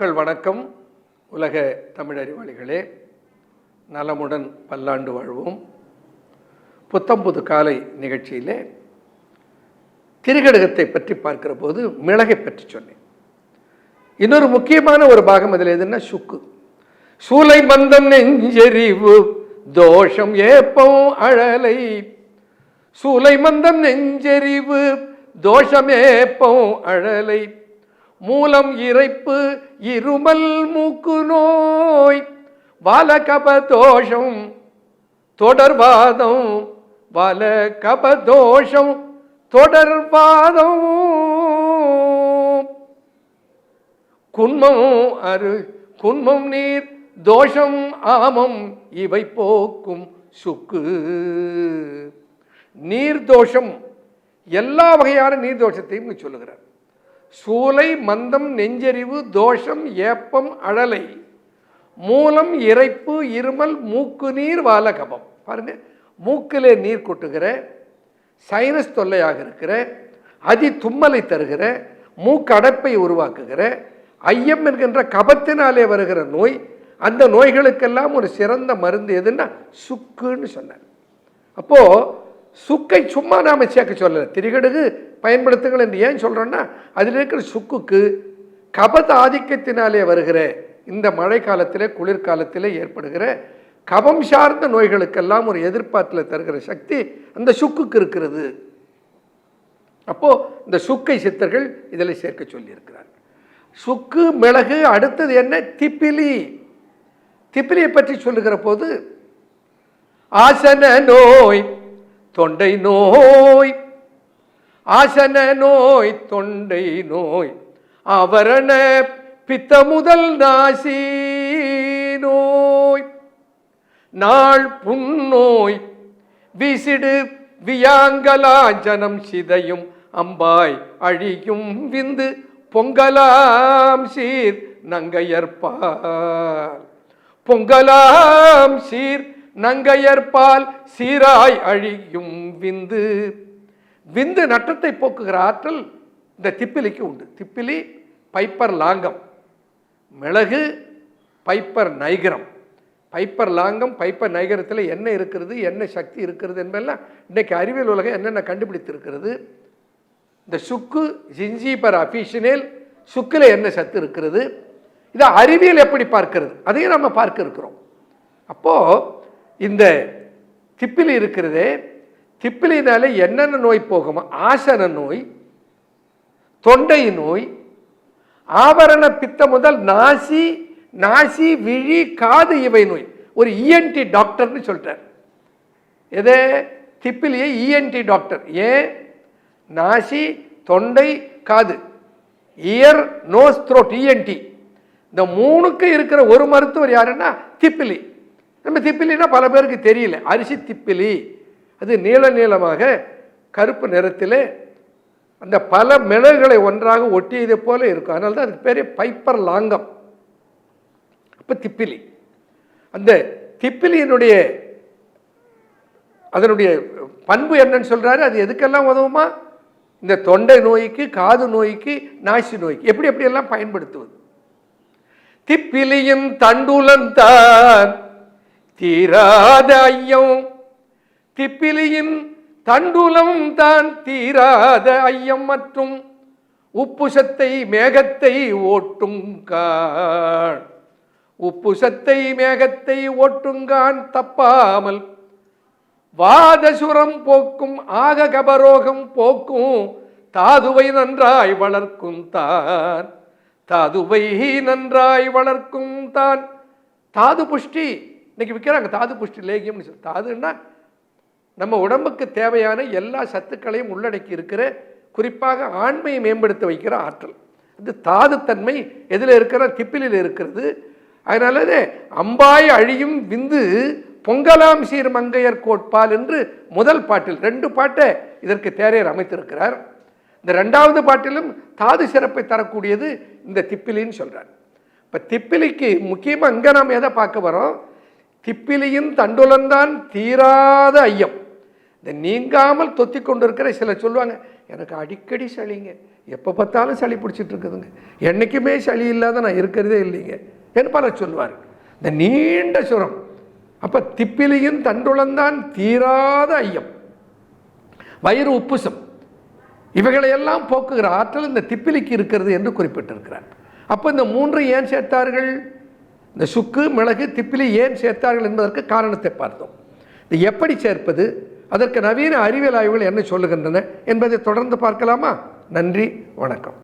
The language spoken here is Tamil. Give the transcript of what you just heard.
மக்கள் வணக்கம். உலக தமிழறிவாளிகளே நலமுடன் பல்லாண்டு வாழ்வோம். புத்தம்புது காலை நிகழ்ச்சியிலே திரிகடுகத்தை பற்றி பார்க்கிற போது மிளகை பற்றி சொன்னேன். இன்னொரு முக்கியமான ஒரு பாகம் அதில் எதுன்னா சுக்கு. சூலை மந்தம் நெஞ்செறிவு தோஷம் ஏப்பம் அழலை. சூலை மந்தம் நெஞ்செறிவு தோஷமேப்பம் அழலை. மூலம் இறைப்பு இருமல் மூக்கு நோய் வாலகப தோஷம் தொடர்வாதம் வால தோஷம் தொடர்வாதம். குன்மம் அரு குன்மம் நீர் தோஷம் ஆமம் இவை போக்கும் சுக்கு. நீர்தோஷம் எல்லா வகையான நீர்தோஷத்தையும் சொல்லுகிறார். சூலை மந்தம் நெஞ்செறிவு தோஷம் ஏப்பம் அழலை. மூலம் இறைப்பு இருமல் மூக்கு நீர் வாலகபம். பாருங்க மூக்கிலே நீர் கொட்டுகிற சைனஸ் தொல்லையாக இருக்கிற அதி தும்மலை தருகிற மூக்கடைப்பை உருவாக்குகிற ஐயம் என்கின்ற கபத்தினாலே வருகிற நோய் அந்த நோய்களுக்கெல்லாம் ஒரு சிறந்த மருந்து எதுன்னா சுக்குன்னு சொன்னார். அப்போது சுக்கை சும்மா நாம சேர்க்க சொல்லலை. திரிகடுகு பயன்படுத்துங்கள் என்று ஏன் சொல்கிறேன்னா அதில் இருக்கிற சுக்குக்கு கபத ஆதிக்கத்தினாலே வருகிற இந்த மழை காலத்தில் குளிர்காலத்தில் ஏற்படுகிற கபம் சார்ந்த நோய்களுக்கெல்லாம் ஒரு எதிர்பார்த்தில் தருகிற சக்தி அந்த சுக்குக்கு இருக்கிறது. அப்போது இந்த சுக்கை சித்தர்கள் இதில் சேர்க்க சொல்லியிருக்கிறார் சுக்கு மிளகு அடுத்தது என்ன? திப்பிலி. திப்பிலியை பற்றி சொல்லுகிற போது ஆசன நோய் தொண்டை நோய் ஆசன நோய் தொண்டை நோய் அவரண பித்த முதல் நாசி நோய். நாள் புன்னோய் விசிடு வியாங்கலாஞ்சனம் சிதையும் அம்பாய் அழியும் விந்து பொங்கலாம் சீர் நங்கையற்பால் பொங்கலாம் சீர் நங்கையற்பால் சீராய் அழியும் விந்து விந்து நட்டத்தை போக்குகிற ஆற்றல் இந்த திப்பிலிக்கு உண்டு. திப்பிலி பைப்பர் லாங்கம். மிளகு Piper nigrum. Piper longum Piper நைகரத்தில் என்ன இருக்கிறது என்ன சக்தி இருக்கிறது என்பதெல்லாம் இன்றைக்கி அறிவியல் உலகம் என்னென்ன கண்டுபிடித்திருக்கிறது? இந்த சுக்கு ஜிஞ்சிபர் அஃபிஷினேல் சுக்கில் என்ன சத்து இருக்கிறது? இதை அறிவியல் எப்படி பார்க்கிறது? அதையும் நம்ம பார்க்க இருக்கிறோம். அப்போது இந்த திப்பிலி இருக்கிறதே திப்பிலினால என்னென்ன நோய் போகுமா ஆசன நோய் தொண்டை நோய் ஆபரண பித்த முதல் நாசி நாசி விழி காது இவை நோய். ஒரு இஎன்டி டாக்டர்னு சொல்லிட்டார் எது? திப்பிலியே இஎன்டி டாக்டர். ஏன் நாசி தொண்டை காது. இயர் நோஸ் த்ரோட் இஎன்டி இந்த மூணுக்கு இருக்கிற ஒரு மருத்துவர் யாருன்னா திப்பிலி. நம்ம திப்பிலின்னா பல பேருக்கு தெரியல. அரிசி திப்பிலி. அது நீள நீளமாக கருப்பு நிறத்தில் அந்த பல மிளகுகளை ஒன்றாக ஒட்டியது போல இருக்கும். அதனால தான் அதுக்கு பேர் பைப்பர் லாங்கம். அப்போ திப்பிலி. அந்த திப்பிலியினுடைய அதனுடைய பண்பு என்னன்னு சொல்கிறாரு அது எதுக்கெல்லாம் உதவுமா? இந்த தொண்டை நோய்க்கு காது நோய்க்கு நாசி நோய்க்கு. எப்படி எப்படியெல்லாம் பயன்படுத்துவது? திப்பிலியின் தண்டுலந்தான் தீராத ஐயம். திப்பிலியின் தண்டுலம் தான் தீராத ஐயம் மற்றும் உப்புசத்தை மேகத்தை ஓட்டும் கான். உப்புசத்தை மேகத்தை ஓட்டுங்கான் தப்பாமல் வாதசுரம் போக்கும் ஆக கபரோகம் போக்கும் தாதுவை நன்றாய் வளர்க்கும் தான். தாதுவை நன்றாய் வளர்க்கும் தான். தாது புஷ்டி இன்னைக்கு விற்கிறாங்க தாது புஷ்டி லேகியம்னு சொல்லி தாதுன்னா நம்ம உடம்புக்கு தேவையான எல்லா சத்துக்களையும் உள்ளடக்கி இருக்கிற குறிப்பாக ஆண்மையை மேம்படுத்த வைக்கிற ஆற்றல். இது தாதுத்தன்மை எதில் இருக்கிற திப்பிலில் இருக்கிறது. அதனாலதே அம்பாய் அழியும் விந்து பொங்கலாம் சீர் மங்கையர் கோட்பால் என்று முதல் பாட்டில் ரெண்டு பாட்டை இதற்கு தேரையர் அமைத்திருக்கிறார். இந்த ரெண்டாவது பாட்டிலும் தாது சிறப்பை தரக்கூடியது இந்த திப்பிலின்னு சொல்கிறார் இப்போ திப்பிலிக்கு முக்கியமாக இங்கே நாம் எதை பார்க்க வரோம்? திப்பிலியின் தண்டுலந்தான் தீராத ஐயம். இந்த நீங்காமல் தொத்தி கொண்டு இருக்கிற சிலர் சொல்லுவாங்க எனக்கு அடிக்கடி சளிங்க. எப்போ பார்த்தாலும் சளி பிடிச்சிட்டு இருக்குதுங்க. என்றைக்குமே சளி இல்லாத நான் இருக்கிறதே இல்லைங்க என்று பலர் சொல்லுவார் இந்த நீண்ட சுரம் அப்போ திப்பிலியின் தண்டுளந்தான் தீராத ஐயம். வயிறு உப்புசம் இவைகளையெல்லாம் போக்குகிற ஆற்றல் இந்த திப்பிலிக்கு இருக்கிறது என்று குறிப்பிட்டிருக்கிறார். அப்போ இந்த மூன்று ஏன் சேர்த்தார்கள்? இந்த சுக்கு மிளகு திப்பிலி ஏன் சேர்த்தார்கள் என்பதற்கு காரணத்தை பார்த்தோம். இது எப்படி சேர்ப்பது? அதற்கு நவீன அறிவியல் ஆய்வுகள் என்ன சொல்லுகின்றன என்பதை தொடர்ந்து பார்க்கலாமா? நன்றி வணக்கம்.